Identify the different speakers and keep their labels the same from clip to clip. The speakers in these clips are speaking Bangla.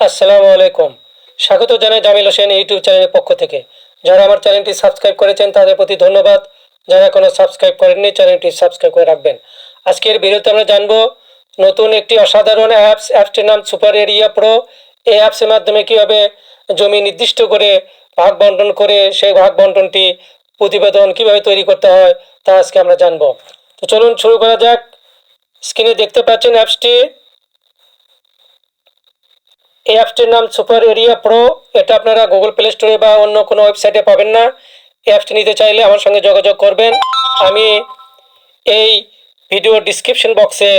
Speaker 1: আসসালামু আলাইকুম। স্বাগত জানাই জামিল হোসেন ইউটিউব চ্যানেলের পক্ষ থেকে। যারা আমার চ্যানেলটি সাবস্ক্রাইব করেছেন, তাদের প্রতি ধন্যবাদ। যারা এখনও সাবস্ক্রাইব করেননি, চ্যানেলটি সাবস্ক্রাইব করে রাখবেন। আজকের ভিডিওতে আমরা জানব, নতুন একটি অসাধারণ অ্যাপস, অ্যাপসটির নাম সুপার এরিয়া প্রো। এই অ্যাপসের মাধ্যমে কীভাবে জমি নির্দিষ্ট করে ভাগ বন্টন করে সেই ভাগ বন্টনটি প্রতিবেদন কীভাবে তৈরি করতে হয়, তা আজকে আমরা জানব। তো চলুন শুরু করা যাক। স্ক্রিনে দেখতে পাচ্ছেন অ্যাপসটি। এই অ্যাপসটির নাম সুপার এরিয়া প্রো। এটা আপনারা গুগল প্লে স্টোরে বা অন্য কোনো ওয়েবসাইটে পাবেন না। এই অ্যাপসটি নিতে চাইলে আমার সঙ্গে যোগাযোগ করবেন। আমি এই ভিডিও ডিসক্রিপশন বক্সে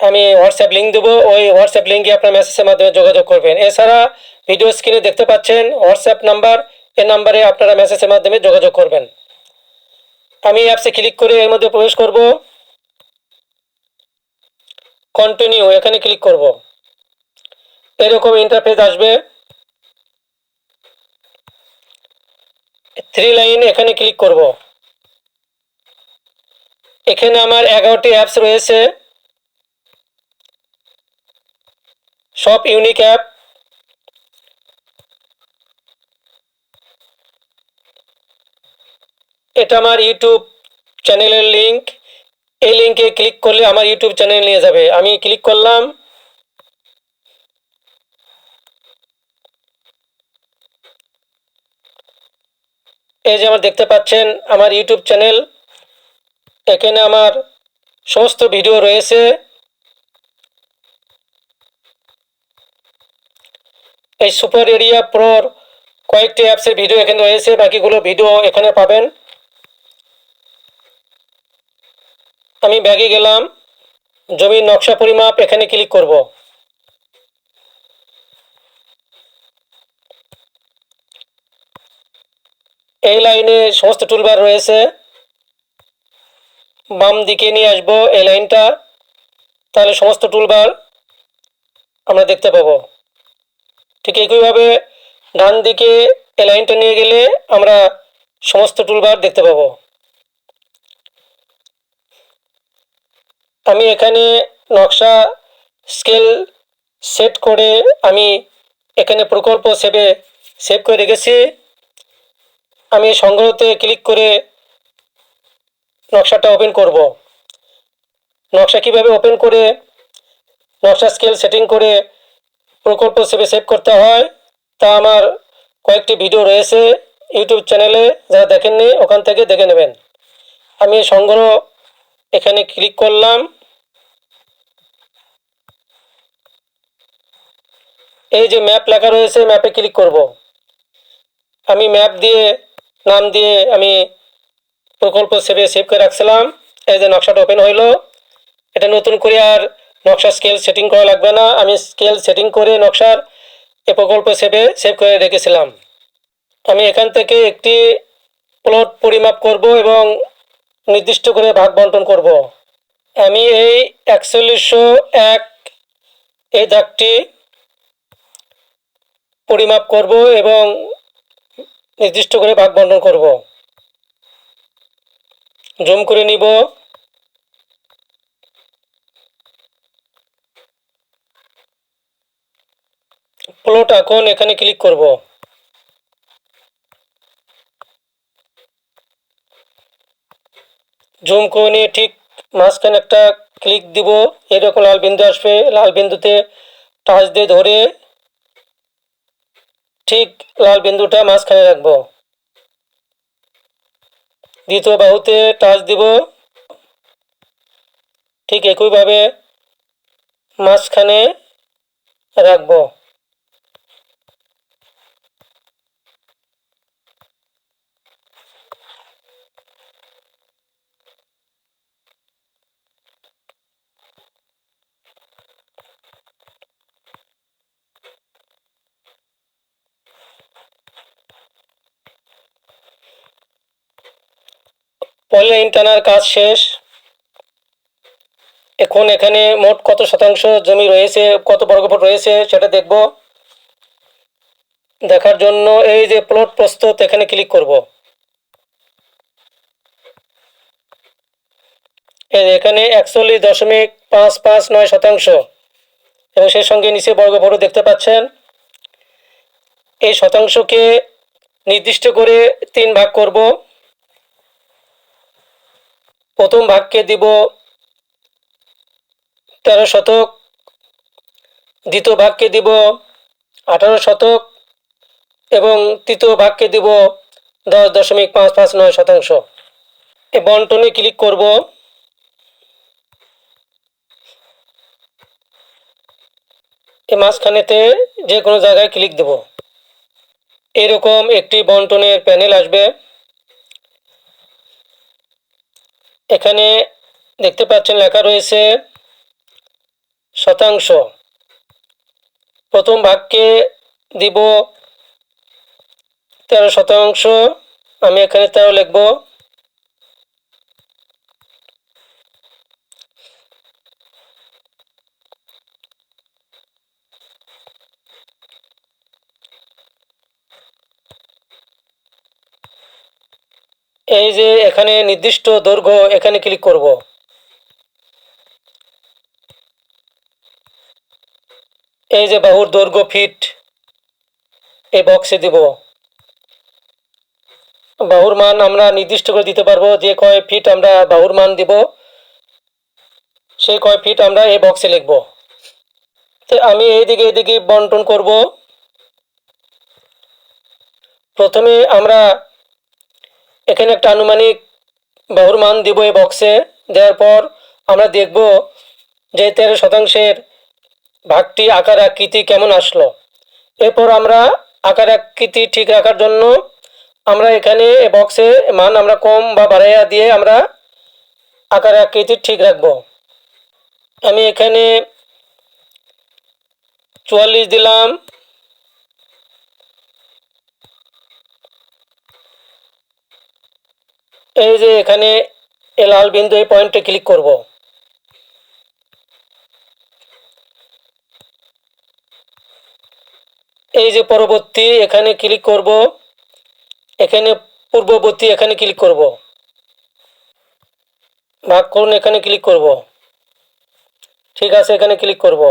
Speaker 1: আমি হোয়াটসঅ্যাপ লিঙ্ক দেবো। ওই হোয়াটসঅ্যাপ লিঙ্কে আপনার মেসেজের মাধ্যমে যোগাযোগ করবেন। এছাড়া ভিডিও স্ক্রিনে দেখতে পাচ্ছেন হোয়াটসঅ্যাপ নাম্বার। এই নাম্বারে আপনারা মেসেজের মাধ্যমে যোগাযোগ করবেন। আমি অ্যাপসে ক্লিক করে এর মধ্যে প্রবেশ করব। কন্টিনিউ, এখানে ক্লিক করব। এরকম ইন্টারফেস আসবে। থ্রি লাইন এখানে ক্লিক করব। এখানে আমার এগারোটি অ্যাপস রয়েছে। সব ইউনিক অ্যাপ এটা আমার ইউটিউব চ্যানেলের লিঙ্ক এই লিঙ্কে ক্লিক করলে আমার ইউটিউব চ্যানেল নিয়ে যাবে। আমি ক্লিক করলাম। এই যে আমার দেখতে পাচ্ছেন আমার ইউটিউব চ্যানেল এখানে আমার সমস্ত ভিডিও রয়েছে। এই সুপার এরিয়া প্রোর কয়েকটি অ্যাপসের ভিডিও এখানে রয়েছে, বাকিগুলো ভিডিও এখানে পাবেন। আমি ব্যাগে গেলাম, জমির নকশা পরিমাপ এখানে ক্লিক করব। এই লাইনে সমস্ত টুলবার রয়েছে। বাম দিকে নিয়ে আসব এই লাইনটা। তাহলে সমস্ত টুলবার আমরা দেখতে পাবো। ঠিক একইভাবে ডান দিকে এই লাইনটা নিয়ে গেলে আমরা সমস্ত টুলবার দেখতে পাবো। আমি এখানে নকশা স্কেল সেট করে আমি এখানে প্রকল্প সেভে সেভ করে রেখেছি। আমি সংগ্রহতে ক্লিক করে নকশাটা ওপেন করব। নকশা কীভাবে ওপেন করে, নকশা স্কেল সেটিং করে প্রকল্প সেভে সেভ করতে হয়, তা আমার কয়েকটি ভিডিও রয়েছে ইউটিউব চ্যানেলে যারা দেখেননি ওখান থেকে দেখে নেবেন। আমি সংগ্রহ এখানে ক্লিক করলাম। এই যে ম্যাপ লেখা রয়েছে ম্যাপে ক্লিক করব। আমি ম্যাপ দিয়ে নাম দিয়ে আমি প্রকল্প সেভে সেভ করে রাখছিলাম। এই যে নকশাটা ওপেন হইল, এটা নতুন করে আর নকশা স্কেল সেটিং করা লাগবে না। আমি স্কেল সেটিং করে নকশার এ প্রকল্প সেভে সেভ করে রেখেছিলাম। আমি এখান থেকে একটি প্লট পরিমাপ করব এবং নির্দিষ্ট করে ভাগ বন্টন করব। আমি এই একচল্লিশশো এক এই দাগটি পরিমাপ করব এবং নির্দিষ্ট করে ভাগ বন্টন করব। জুম করে নিব। প্লট এখন এখানে ক্লিক করব। জুম করে নিয়ে ঠিক মাঝখানে একটা ক্লিক দিব। এরকম লাল বিন্দু আসবে। লাল বিন্দুতে টাচ দিয়ে ধরে ঠিক লাল বিন্দুটা মাঝখানে রাখব। দ্বিতীয় বাহুতে টাচ দিব। ঠিক একইভাবে মাঝখানে রাখব। পলিলাইন টানার কাজ শেষ। এখন এখানে মোট কত শতাংশ জমি রয়েছে, কত বর্গফুট রয়েছে সেটা দেখব। দেখার জন্য এই যে প্লট প্রস্তুত, এখানে ক্লিক করব। এখানে একচল্লিশ দশমিক পাঁচ পাঁচ নয় শতাংশ। এবং সেই সঙ্গে নিচে বর্গফল দেখতে পাচ্ছেন। এই শতাংশকে নির্দিষ্ট করে তিন ভাগ করব। প্রথম ভাগকে দিব তেরো শতক, দ্বিতীয় ভাগকে দিব আঠারো শতক এবং তৃতীয় ভাগকে দিব দশ দশমিক পাঁচ পাঁচ নয় শতাংশ। এ বন্টনে ক্লিক করব। এই মাঝখানেতে যে কোনো জায়গায় ক্লিক দেব। এরকম একটি বন্টনের প্যানেল আসবে। এখানে দেখতে পাচ্ছেন লেখা রয়েছে শতাংশ। প্রথম ভাগকে দিব তেরো শতাংশ। আমি এখানে তেরো লিখব। এই যে এখানে নির্দিষ্ট দৈর্ঘ্য, এখানে ক্লিক করব। এই যে বাহুর দৈর্ঘ্য ফিট এই বক্সে দিব। বাহুর মান আমরা নির্দিষ্ট করে দিতে পারব যে কয় ফিট আমরা বাহুর মান দিব। সেই কয় ফিট আমরা এই বক্সে লিখব। তো আমি এইদিকে এইদিকে বন্টন করব। প্রথমে আমরা এখানে একটা আনুমানিক বাহুর মান দিব এই বক্সে দেওয়ার পর আমরা দেখব যে তেরো শতাংশের ভাগটি আকার আকৃতি কেমন আসলো। এরপর আমরা আকার আকৃতি ঠিক রাখার জন্য আমরা এখানে এ বক্সে মান আমরা কম বা বাড়াইয়া দিয়ে আমরা আকার আকৃতি ঠিক রাখব। আমি এখানে চুয়াল্লিশ দিলাম। এই যে এখানে লাল বিন্দু এই পয়েন্টে ক্লিক করব। এই যে পরবর্তী এখানে ক্লিক করব, এখানে পূর্ববর্তী এখানে ক্লিক করব। ভাগ করুন, এখানে ক্লিক করব। ঠিক আছে, এখানে ক্লিক করব।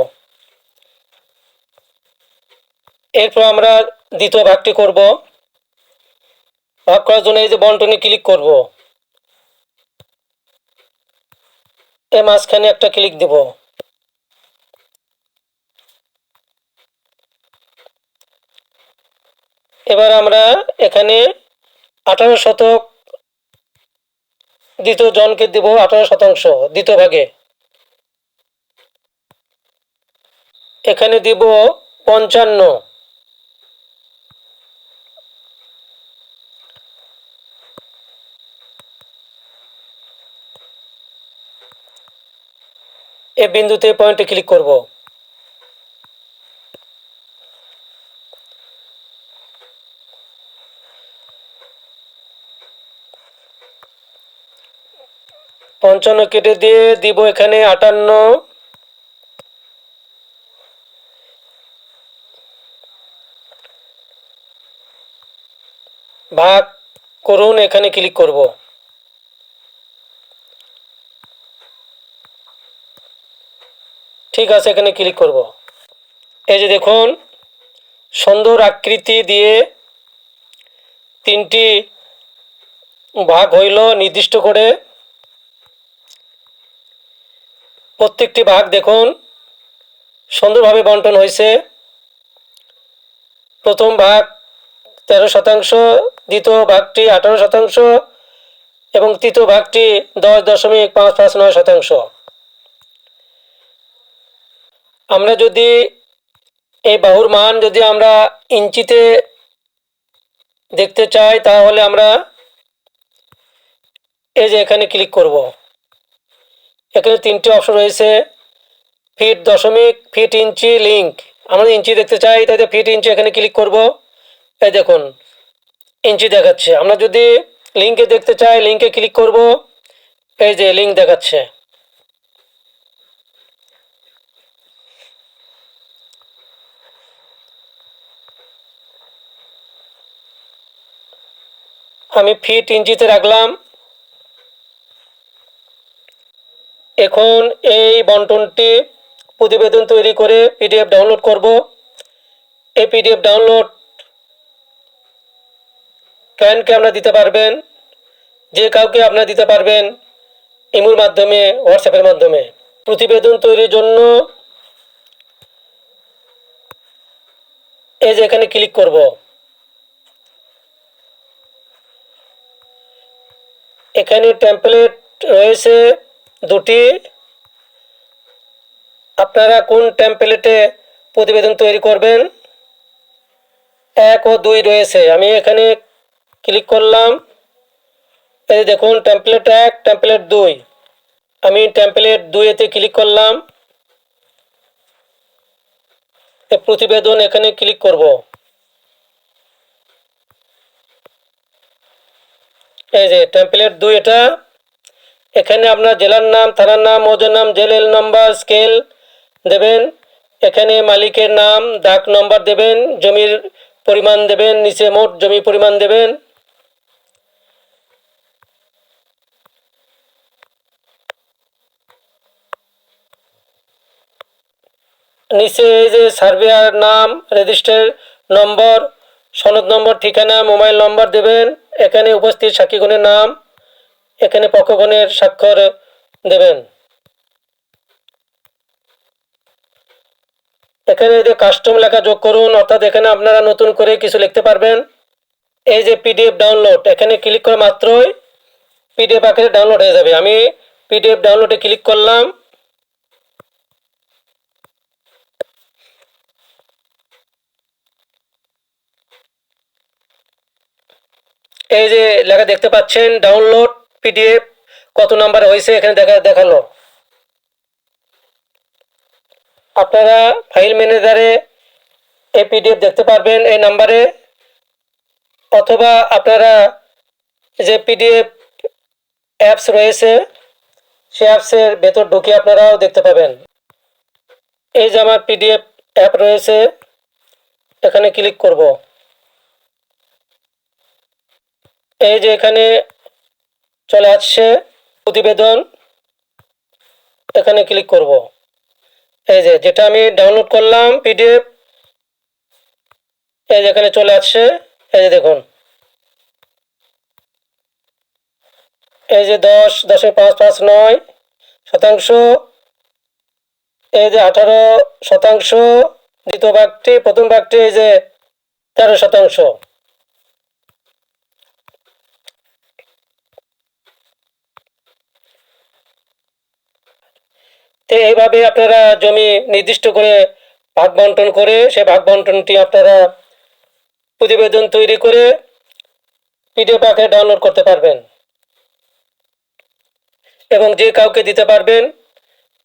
Speaker 1: এরপর আমরা দ্বিতীয় ভাগটি করব। ভাগ করার জন্য এই যে বন্টনে ক্লিক করব। এ মাঝখানে একটা ক্লিক দেব। এবার আমরা এখানে আঠারো শতক দ্বিতীয় জনকে দেব আঠারো শতাংশ দ্বিতীয় ভাগে। এখানে দিব পঞ্চান্ন। এ বিন্দুতে পয়েন্টে ক্লিক করব। পঞ্চান্ন কেটে দিয়ে দিব এখানে আটান্ন। ভাগ করুন, এখানে ক্লিক করব। ঠিক আছে, এখানে ক্লিক করব। এই যে দেখুন, সুন্দর আকৃতি দিয়ে তিনটি ভাগ হইল নির্দিষ্ট করে। প্রত্যেকটি ভাগ দেখুন, সুন্দরভাবে বন্টন হয়েছে প্রথম ভাগ তেরো শতাংশ, দ্বিতীয় ভাগটি আঠারো শতাংশ এবং তৃতীয় ভাগটি দশ দশমিক পাঁচ পাঁচ নয় শতাংশ। আমরা যদি এই বাহুর মান যদি আমরা ইঞ্চিতে দেখতে চাই, তাহলে আমরা এই যে এখানে ক্লিক করব। এখানে তিনটি অপশন রয়েছে ফিট দশমিক ফিট ইঞ্চি লিঙ্ক আমরা ইঞ্চি দেখতে চাই তাই ফিট ইঞ্চি এখানে ক্লিক করব। এই দেখুন, ইঞ্চি দেখাচ্ছে। আমরা যদি লিঙ্কে দেখতে চাই লিঙ্কে ক্লিক করব। এই যে লিঙ্ক দেখাচ্ছে। আমি ফিট ইঞ্চিতে রাখলাম। এখন এই বন্টনটি প্রতিবেদন তৈরি করে পিডিএফ ডাউনলোড করব। এই পিডিএফ ডাউনলোড ক্লায়েন্টকে আপনারা দিতে পারবেন, যে কাউকে আপনারা দিতে পারবেন ইমুর মাধ্যমে, হোয়াটসঅ্যাপের মাধ্যমে। প্রতিবেদন তৈরির জন্য এই যে এখানে ক্লিক করব। এখানে টেমপ্লেট রয়েছে দুটি। আপনারা কোন টেমপ্লেটে প্রতিবেদন তৈরি করবেন? এক ও দুই রয়েছে। আমি এখানে ক্লিক করলাম। এই দেখুন টেমপ্লেট এক টেমপ্লেট দুই। আমি টেমপ্লেট দুইয়েতে ক্লিক করলাম। প্রতিবেদন এখানে ক্লিক করব। এই যে টেম্পলেট দুই এটা। এখানে আপনার জেলার নাম, থানার নাম, মৌজার নাম, জেলের নাম্বার স্কেল দেবেন। এখানে মালিকের নাম, ডাক নম্বর দেবেন, জমির পরিমাণ দেবেন, নিচে মোট জমি পরিমাণ দেবেন। নিচে এই যে সার্ভেয়ার নাম রেজিস্টার নম্বর সনদ নম্বর ঠিকানা মোবাইল নম্বর দেবেন। এখানে উপস্থিত সাক্ষীগণের নাম, এখানে পক্ষগণের স্বাক্ষর দেবেন। এখানে যে কাস্টম লেখা যোগ করুন, অর্থাৎ এখানে আপনারা নতুন করে কিছু লিখতে পারবেন। এই যে পিডিএফ ডাউনলোড এখানে ক্লিক করা মাত্রই পিডিএফ আকারে ডাউনলোড হয়ে যাবে। আমি পিডিএফ ডাউনলোডে ক্লিক করলাম। এই যে লেখা দেখতে পাচ্ছেন ডাউনলোড পিডিএফ কত নাম্বার হয়েছে এখানে দেখা, দেখাল। আপনারা ফাইল ম্যানেজারে এই পিডিএফ দেখতে পারবেন এই নাম্বারে অথবা আপনারা যে পিডিএফ অ্যাপস রয়েছে, সে অ্যাপসের ভেতর ঢুকে আপনারাও দেখতে পাবেন। এই যে আমার পিডিএফ অ্যাপ রয়েছে, এখানে ক্লিক করব। এই যে এখানে চলে আসছে প্রতিবেদন, এখানে ক্লিক করব। এই যে যেটা আমি ডাউনলোড করলাম পিডিএফ এই যে এখানে চলে আসছে, এই যে দেখুন। এই যে দশ দশে পাঁচ পাঁচ, নয় শতাংশ, এই যে আঠারো শতাংশ, দ্বিতীয় ভাগটি, প্রথম ভাগটি, এই যে তেরো শতাংশ। তো এইভাবে আপনারা জমি নির্দিষ্ট করে ভাগ বন্টন করে সে ভাগ বন্টনটি আপনারা প্রতিবেদন তৈরি করে পিডিএফ আকারে ডাউনলোড করতে পারবেন। এবং যে কাউকে দিতে পারবেন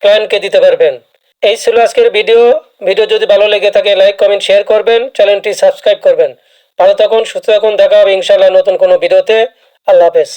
Speaker 1: ক্লায়েন্টকে দিতে পারবেন। এই ছিল আজকের ভিডিও ভিডিও যদি ভালো লেগে থাকে লাইক কমেন্ট শেয়ার করবেন। চ্যানেলটি সাবস্ক্রাইব করবেন। ভালো থাকুন, সুস্থ থাকুন। দেখা হবে ইনশাল্লাহ নতুন কোনো ভিডিওতে আল্লাহ হাফেজ।